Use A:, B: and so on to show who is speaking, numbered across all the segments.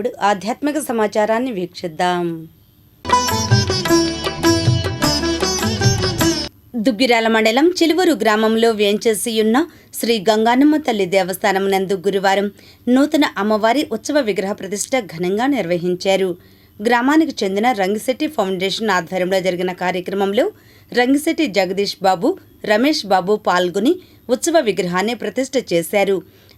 A: ఇప్పుడు ఆధ్యాత్మిక సమాచారాన్ని వీక్షిద్దాం. దుగ్గిరాల మండలం చిలువూరు గ్రామంలో వేంచేసి ఉన్న శ్రీ గంగానమ్మ తల్లి దేవస్థానం నందు గురువారం నూతన అమ్మవారి ఉత్సవ విగ్రహ ప్రతిష్ట ఘనంగా నిర్వహించారు. గ్రామానికి చెందిన రంగిశెట్టి ఫౌండేషన్ ఆధ్వర్యంలో జరిగిన కార్యక్రమంలో రంగిశెట్టి జగదీష్ బాబు రమేష్ బాబు పాల్గొని ఉత్సవ విగ్రహాన్ని ప్రతిష్ట చేశారు.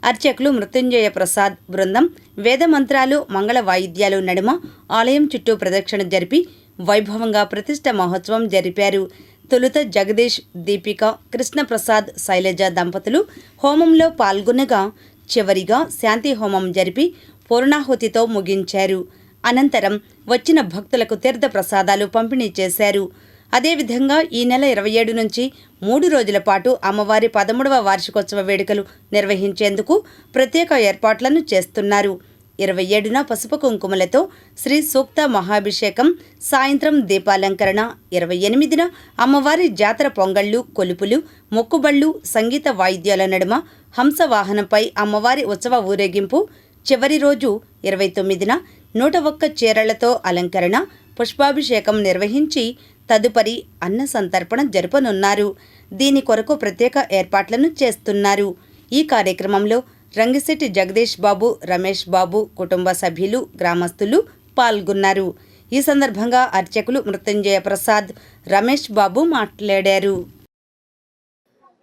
A: అర్చకులు మృత్యుంజయ ప్రసాద్ బృందం వేదమంత్రాలు మంగళ వాయిద్యాలు నడుమ ఆలయం చుట్టూ ప్రదక్షిణ జరిపి వైభవంగా ప్రతిష్ట మహోత్సవం జరిపారు. తొలుత జగదీష్ దీపిక కృష్ణప్రసాద్ శైలజ దంపతులు హోమంలో పాల్గొనగా చివరిగా శాంతి హోమం జరిపి పూర్ణాహుతితో ముగించారు. అనంతరం వచ్చిన భక్తులకు తీర్థ ప్రసాదాలు పంపిణీ చేశారు. అదేవిధంగా ఈ నెల ఇరవై ఏడు నుంచి మూడు రోజుల పాటు అమ్మవారి పదమూడవ వార్షికోత్సవ వేడుకలు నిర్వహించేందుకు ప్రత్యేక ఏర్పాట్లను చేస్తున్నారు. ఇరవై ఏడున పసుపు కుంకుమలతో శ్రీ సూక్త మహాభిషేకం సాయంత్రం దీపాలంకరణ ఇరవై ఎనిమిదిన అమ్మవారి జాతర పొంగళ్ళు కొలుపులు మొక్కుబళ్ళు సంగీత వాయిద్యాల నడుమ హంసవాహనంపై అమ్మవారి ఉత్సవ ఊరేగింపు చివరి రోజు ఇరవై తొమ్మిదిన నూట ఒక్క చీరలతో అలంకరణ పుష్పాభిషేకం నిర్వహించి తదుపరి అన్న సంతర్పణ జరపనున్నారు. దీని కొరకు ప్రత్యేక ఏర్పాట్లను చేస్తున్నారు. ఈ కార్యక్రమంలో రంగిశెట్టి జగదీష్ బాబు రమేష్ బాబు కుటుంబ సభ్యులు గ్రామస్తులు పాల్గొన్నారు. ఈ సందర్భంగా అర్చకులు మృత్యుంజయ ప్రసాద్ రమేష్ బాబు మాట్లాడారు.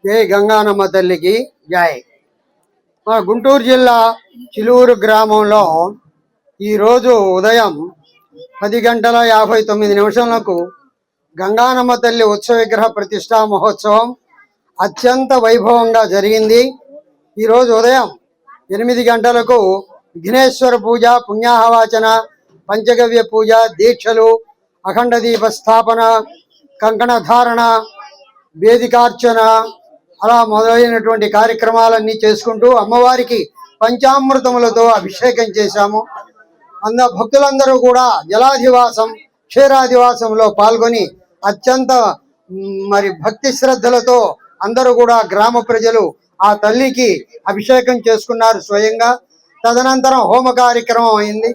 B: జై గంగానమ్మ తల్లికి జై. మా గుంటూరు జిల్లా చిలూరు గ్రామంలో ఈరోజు ఉదయం పది గంటల యాభై తొమ్మిది నిమిషాలకు గంగానమ్మ తల్లి ఉత్సవ విగ్రహ ప్రతిష్టా మహోత్సవం అత్యంత వైభవంగా జరిగింది. ఈరోజు ఉదయం ఎనిమిది గంటలకు విఘ్నేశ్వర పూజ పుణ్యాహవాచన పంచగవ్య పూజ దీక్షలు అఖండ దీప స్థాపన కంకణధారణ వేదికార్చన అలా మొదలైనటువంటి కార్యక్రమాలన్నీ చేసుకుంటూ అమ్మవారికి పంచామృతములతో అభిషేకం చేశాము. అంద భక్తులందరూ కూడా జలాధివాసం క్షీరాధివాసంలో పాల్గొని అత్యంత మరి భక్తి శ్రద్ధలతో అందరూ కూడా గ్రామ ప్రజలు ఆ తల్లికి అభిషేకం చేసుకున్నారు స్వయంగా. తదనంతరం హోమ కార్యక్రమం అయింది.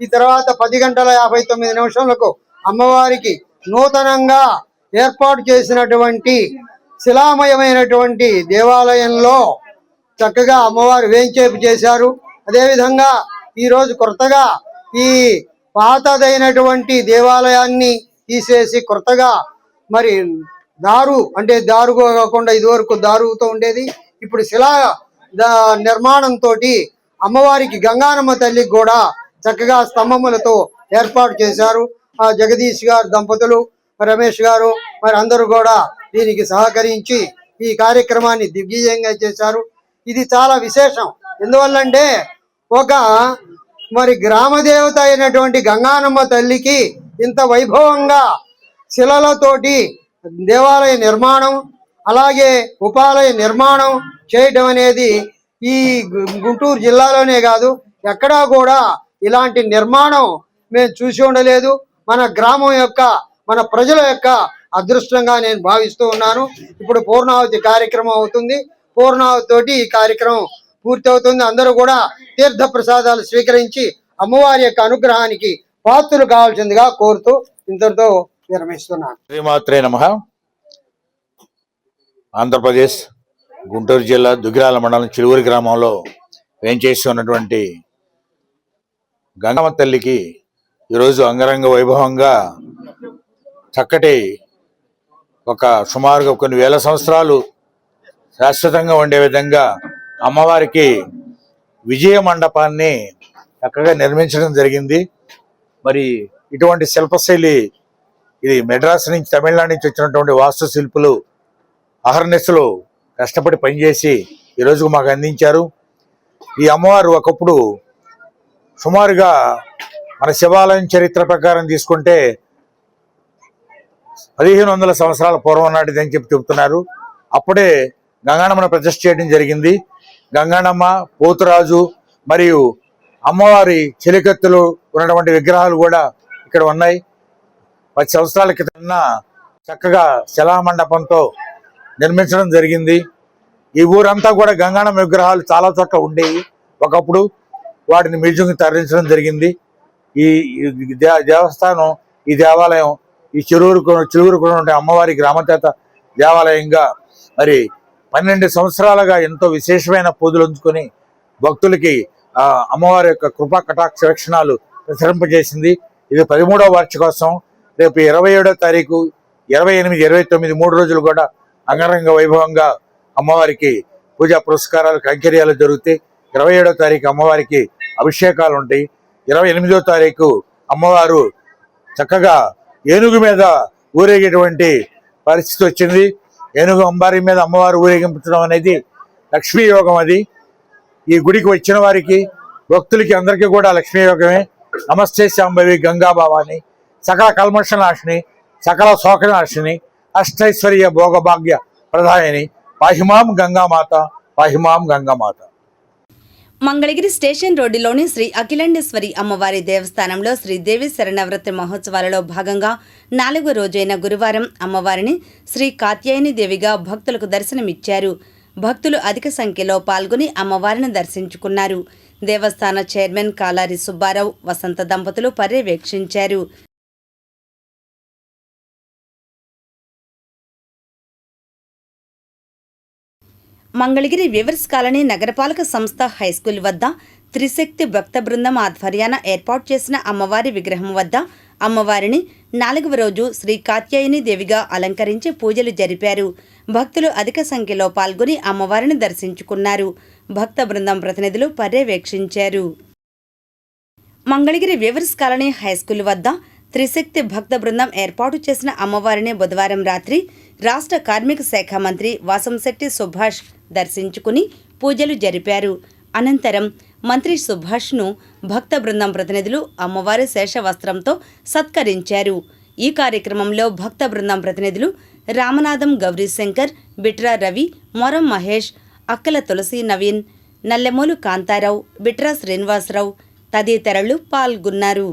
B: ఈ తర్వాత పది గంటల యాభై తొమ్మిది నిమిషాలకు అమ్మవారికి నూతనంగా ఏర్పాటు చేసినటువంటి శిలామయమైనటువంటి దేవాలయంలో చక్కగా అమ్మవారు వేంచేపు చేశారు. అదేవిధంగా ఈరోజు కొత్తగా ఈ పాతదైనటువంటి దేవాలయాన్ని తీసేసి కొత్తగా మరి దారు అంటే దారు కాకుండా ఇదివరకు దారుతో ఉండేది. ఇప్పుడు శిలా నిర్మాణంతో అమ్మవారికి గంగానమ్మ తల్లికి కూడా చక్కగా స్తంభములతో ఏర్పాటు చేశారు. ఆ జగదీష్ గారు దంపతులు రమేష్ గారు మరి అందరూ కూడా దీనికి సహకరించి ఈ కార్యక్రమాన్ని దిగ్విజయంగా చేశారు. ఇది చాలా విశేషం. ఎందువల్లంటే ఒక మరి గ్రామ దేవత అయినటువంటి గంగానమ్మ తల్లికి ఇంత వైభవంగా శిలలతోటి దేవాలయ నిర్మాణం అలాగే ఉపాలయ నిర్మాణం చేయటం అనేది ఈ గు- గుంటూరు జిల్లాలోనే కాదు ఎక్కడా కూడా ఇలాంటి నిర్మాణం మేము చూసి ఉండలేదు. మన గ్రామం యొక్క మన ప్రజల యొక్క అదృష్టంగా నేను భావిస్తూ ఉన్నాను. ఇప్పుడు పూర్ణావతి కార్యక్రమం అవుతుంది. పూర్ణావతితోటి ఈ కార్యక్రమం పూర్తి అవుతుంది అందరూ కూడా తీర్థ ప్రసాదాలు స్వీకరించి అమ్మవారి యొక్క అనుగ్రహానికి పాత్రలు కావాల్సిందిగా కోరుతూ ఇంతటితో విరమిస్తున్నాను.
C: శ్రీమాత్రే నమ. ఆంధ్రప్రదేశ్ గుంటూరు జిల్లా దుగ్గిరాల మండలం చిలువురి గ్రామంలో వేంచేసి ఉన్నటువంటి గంగమ్మ తల్లికి ఈరోజు అంగరంగ వైభవంగా చక్కటి ఒక సుమారుగా కొన్ని వేల సంవత్సరాలు శాశ్వతంగా ఉండే విధంగా అమ్మవారికి విజయ మండపాన్ని చక్కగా నిర్మించడం జరిగింది. మరి ఇటువంటి శిల్పశైలి ఇది మెడ్రాస్ నుంచి తమిళనాడు నుంచి వచ్చినటువంటి వాస్తు శిల్పులు అహర్నెస్సులు కష్టపడి పనిచేసి ఈ మాకు అందించారు. ఈ అమ్మవారు ఒకప్పుడు సుమారుగా మన శివాలయం చరిత్ర ప్రకారం తీసుకుంటే పదిహేను వందల సంవత్సరాల పూర్వం నాటిది అని చెప్పి చెబుతున్నారు అప్పుడే గంగాణమ్మను ప్రతిష్ట చేయడం జరిగింది. గంగాణమ్మ పోతురాజు మరియు అమ్మవారి చెలికత్తులు ఉన్నటువంటి విగ్రహాలు కూడా ఇక్కడ ఉన్నాయి. పది సంవత్సరాల క్రితం చక్కగా శిలామండపంతో నిర్మించడం జరిగింది. ఈ ఊరంతా కూడా గంగాణం విగ్రహాలు చాలా చోట్ల ఉండేవి. ఒకప్పుడు వాటిని మ్యూజియంకి తరలించడం జరిగింది. ఈ దే- దేవస్థానం ఈ దేవాలయం ఈ చెరువురు చెరువురు ఉండే అమ్మవారి గ్రామదేవత దేవాలయంగా మరి పన్నెండు సంవత్సరాలుగా ఎంతో విశేషమైన పూజలు ఉంచుకొని భక్తులకి అమ్మవారి యొక్క కృపా కటాక్ష లక్షణాలు ప్రసరింపజేసింది. ఇది పదమూడవ వార్షికోత్సవం రేపు ఇరవై ఏడో తారీఖు ఇరవై ఎనిమిది ఇరవై తొమ్మిది మూడు రోజులు కూడా అంగరంగ వైభవంగా అమ్మవారికి పూజా పురస్కారాలు కైంకర్యాలు జరుగుతాయి. ఇరవై ఏడో తారీఖు అమ్మవారికి అభిషేకాలు ఉంటాయి. ఇరవై ఎనిమిదో తారీఖు అమ్మవారు చక్కగా ఏనుగు మీద ఊరేగేటువంటి పరిస్థితి వచ్చింది. ఏనుగు అంబారి మీద అమ్మవారు ఊరేగించడం అనేది లక్ష్మీ యోగం అది. ఈ గుడికి వచ్చిన వారికి భక్తులకి అందరికీ కూడా లక్ష్మీ యోగమే. నమస్తే శాంభవి గంగా సకల కల్మషనాశిని సకల శోకనాశిని అష్టైశ్వర్య భోగభాగ్య ప్రధాయని పాహిమాం గంగామాత పాహిమాం గంగామాత.
A: మంగళగిరి స్టేషన్ రోడ్డులోని శ్రీ అఖిలండేశ్వరి అమ్మవారి దేవస్థానంలో శ్రీ దేవి మహోత్సవాలలో భాగంగా నాలుగో రోజైన గురువారం అమ్మవారిని శ్రీ కాత్యాయని దేవిగా భక్తులకు దర్శనమిచ్చారు. భక్తులు అధిక సంఖ్యలో పాల్గొని అమ్మవారిని దర్శించుకున్నారు. దేవస్థాన చైర్మన్ కాలారి సుబ్బారావు వసంత దంపతులు పర్యవేక్షించారు. మంగళగిరి వివర్స్ కాలనీ నగరపాలక సంస్థ హైస్కూల్ వద్ద త్రిశక్తి భక్త బృందం ఆధ్వర్యాన ఏర్పాటు చేసిన అమ్మవారి విగ్రహం వద్ద అమ్మవారిని నాలుగవ రోజు శ్రీ కాత్యాయని దేవిగా అలంకరించి పూజలు జరిపారు. భక్తులు అధిక సంఖ్యలో పాల్గొని అమ్మవారిని దర్శించుకున్నారు. భక్త బృందం ప్రతినిధులు పర్యవేక్షించారు. మంగళగిరి వివర్స్ కాలనీ హైస్కూల్ వద్ద త్రిశక్తి భక్త బృందం ఏర్పాటు చేసిన అమ్మవారిని బుధవారం రాత్రి రాష్ట్ర కార్మిక శాఖ మంత్రి వాసంశెట్టి సుభాష్ దర్శించుకుని పూజలు జరిపారు. అనంతరం మంత్రి సుభాష్ను భక్త బృందం ప్రతినిధులు అమ్మవారి శేషవస్త్రంతో సత్కరించారు. ఈ కార్యక్రమంలో భక్త బృందం ప్రతినిధులు రామనాథం గౌరీశంకర్ బిట్రా రవి మొరం మహేష్ అక్కల తులసి నవీన్ నల్లెమోలు కాంతారావు బిట్రా శ్రీనివాసరావు తదితరులు పాల్గొన్నారు.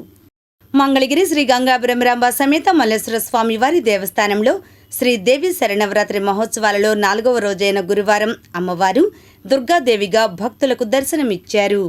A: మంగళగిరి శ్రీ గంగాపురం సమేత మల్లేశ్వర స్వామివారి దేవస్థానంలో శ్రీదేవి శరణవరాత్రి మహోత్సవాలలో నాలుగవ రోజైన గురువారం అమ్మవారు దుర్గాదేవిగా భక్తులకు దర్శనమిచ్చారు.